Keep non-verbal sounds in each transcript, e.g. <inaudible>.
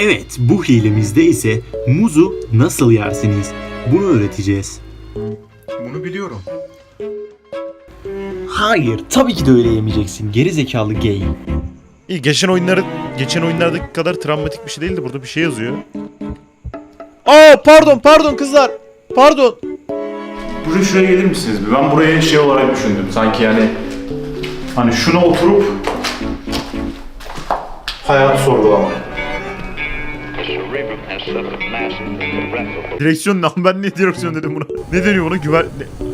Evet, bu hilemizde ise muzu nasıl yersiniz? Bunu öğreteceğiz. Bunu biliyorum. Hayır, tabii ki de öyle yemeyeceksin. Geri zekalı gay. İyi geçen oyunları geçen oyunlardaki kadar travmatik bir şey değildi. Burada bir şey yazıyor. Aa pardon pardon kızlar. Pardon. Buraya şuraya gelir misiniz? bir? Ben buraya şey olarak düşündüm. Sanki yani hani şuna oturup hayatı sorgulamak. Direksiyon ne? Ben ne direksiyon dedim buna? Ne deniyor buna? Güver... Ne,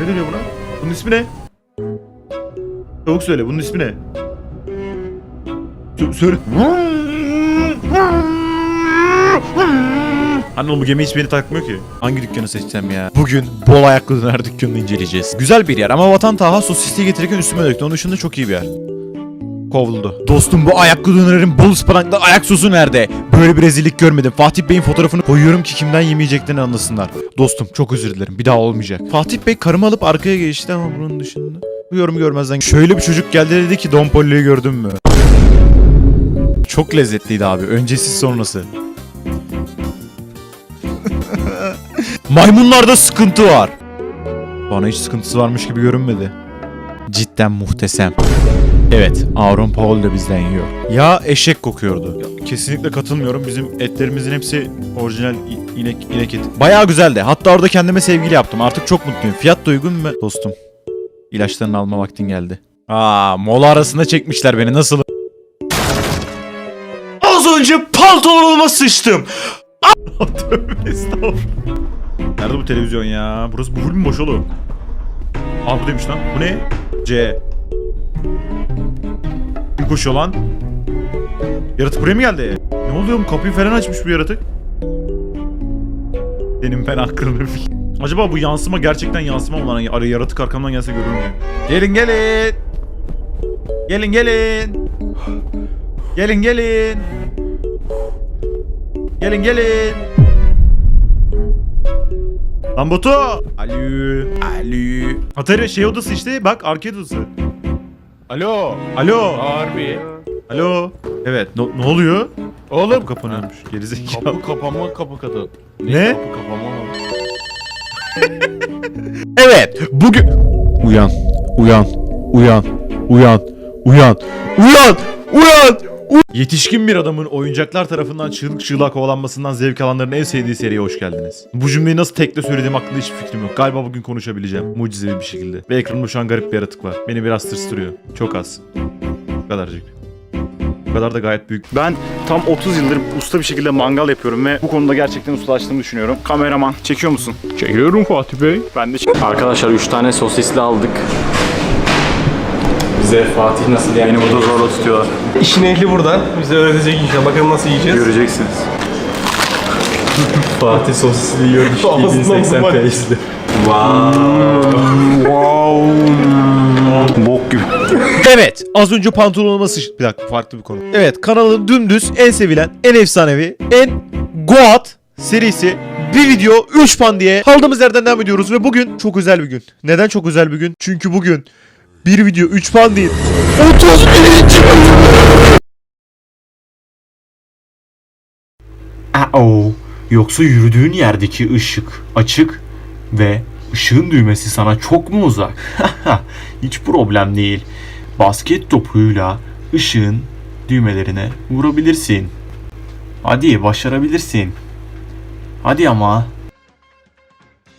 ne deniyor buna? Bunun ismi ne? Çabuk söyle. Bunun ismi ne? Sö- söyle. Anne oğlum bu gemi hiç beni takmıyor ki. Hangi dükkanı seçsem ya? Bugün bol ayaklı döner dükkanını inceleyeceğiz. Güzel bir yer ama vatan taha sosisliği getirirken üstüme döktü. Onun dışında çok iyi bir yer. Kovuldu. Dostum bu ayaklı dönerin bol ıspanaklı ayak sosu nerede? Böyle bir rezillik görmedim. Fatih Bey'in fotoğrafını koyuyorum ki kimden yemeyeceklerini anlasınlar. Dostum çok özür dilerim. Bir daha olmayacak. Fatih Bey karımı alıp arkaya geçti ama bunun dışında. Bu yorum görmezden. Şöyle bir çocuk geldi dedi ki Don Pollo'yu gördün mü? Çok lezzetliydi abi. Öncesi sonrası. <laughs> Maymunlarda sıkıntı var. Bana hiç sıkıntısı varmış gibi görünmedi. Cidden muhteşem. Evet, Aaron Paul da bizden yiyor. Ya eşek kokuyordu. Kesinlikle katılmıyorum. Bizim etlerimizin hepsi orijinal inek, inek eti. Bayağı güzeldi. Hatta orada kendime sevgili yaptım. Artık çok mutluyum. Fiyat da uygun mu? Dostum, ilaçlarını alma vaktin geldi. Aa, mola arasında çekmişler beni. Nasıl? Az önce pantolonuma sıçtım. <laughs> Tövbe estağfurullah. Nerede bu televizyon ya? Burası bu mü boş oğlum? Aa buradaymış lan. Bu ne? C. Kim koşuyor lan? Yaratık buraya mı geldi? Ne oluyor? Kapıyı falan açmış bu yaratık. Benim ben aklımda bir. Acaba bu yansıma gerçekten yansıma mı lan? Araya yaratık arkamdan gelse görür müyüm? Gelin gelin. Gelin gelin. Gelin gelin. Gelin gelin. Lan Batu. Alo. Alo. Atari şey odası işte bak arcade odası. Alo. Alo. Harbi. Alo. Evet ne, ne oluyor? Oğlum. Kapı kapanıyormuş. Gerizekalı. Kapı kapama kapı katı. Ne? Kapı kapama. <laughs> Evet. Bugün... Uyan. Uyan. Uyan. Uyan. Uyan. Uyan. Uyan. Yetişkin bir adamın oyuncaklar tarafından çığlık çığlığa kovalanmasından zevk alanların en sevdiği seriye hoş geldiniz. Bu cümleyi nasıl tekle söylediğim hakkında hiçbir fikrim yok. Galiba bugün konuşabileceğim. Mucizevi bir şekilde. Ve ekranımda şu an garip bir yaratık var. Beni biraz tırstırıyor. Çok az. Bu kadarcık. Bu kadar da gayet büyük. Ben tam 30 yıldır usta bir şekilde mangal yapıyorum ve bu konuda gerçekten ustalaştığımı düşünüyorum. Kameraman çekiyor musun? Çekiyorum Fatih Bey. Ben de çek- Arkadaşlar 3 tane sosisli aldık. Bize Fatih nasıl yani? Beni burada zorla tutuyorlar. İşin ehli burada. Bize öğretecek inşallah. Bakalım nasıl yiyeceğiz. Göreceksiniz. <laughs> Fatih sosisli yiyormuş <laughs> Ağzından vurma. pace'li. Bok gibi. Evet az önce pantolonuma sıç... Bir dakika farklı bir konu. Evet kanalın dümdüz en sevilen, en efsanevi, en goat serisi bir video 3 pan diye kaldığımız yerden devam ediyoruz ve bugün çok özel bir gün. Neden çok özel bir gün? Çünkü bugün bir video 3 pan değil 30 bininci Aa, yoksa yürüdüğün yerdeki ışık açık ve ışığın düğmesi sana çok mu uzak? <laughs> Hiç problem değil. Basket topuyla ışığın düğmelerine vurabilirsin. Hadi başarabilirsin. Hadi ama.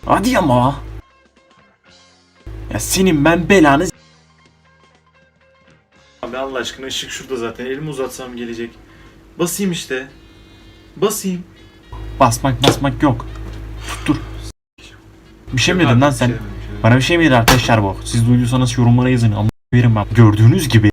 Hadi ama. Ya senin ben belanı Abi Allah aşkına ışık şurada zaten elimi uzatsam gelecek. Basayım işte. Basayım. basmak basmak yok. Tuttur. Bir şey mi dedin lan sen? Bana bir şey mi dedi arkadaşlar bu? Siz duyduysanız yorumlara yazın. Ama verin ben. Gördüğünüz gibi